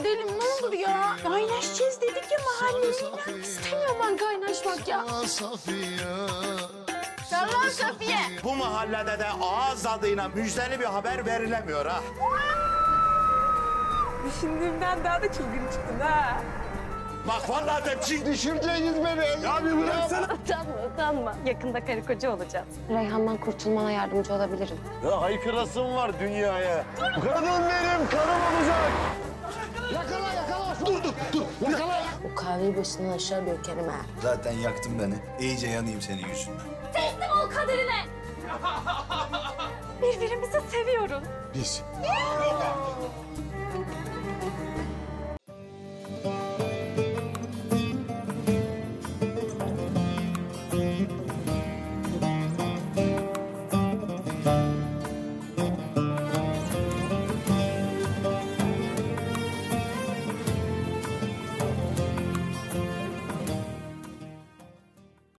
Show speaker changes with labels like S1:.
S1: gidelim ne olur ya. Kaynaşacağız dedik ya mahalleyle. İstemiyorum ben kaynaşmak ya. Selam Safiye.
S2: Bu mahallede de ağız tadıyla müjdeli bir haber verilemiyor ha.
S1: Düşündüğümden daha da çılgın çıktın ha.
S2: Bak vallahi de çiğ
S3: Düşüreceğiniz beni. Ya bir bıraksana.
S4: Utanma, utanma. Yakında karı koca olacağız. Reyhan'dan kurtulmana yardımcı olabilirim.
S3: Ya haykırasım var dünyaya. Kadın benim, karım olacak.
S4: Kahveyi başından aşağı dökerim ha.
S5: Zaten yaktın beni. İyice yanayım senin yüzünden.
S4: Teslim ol kaderine. Birbirimizi seviyoruz.
S3: Biz.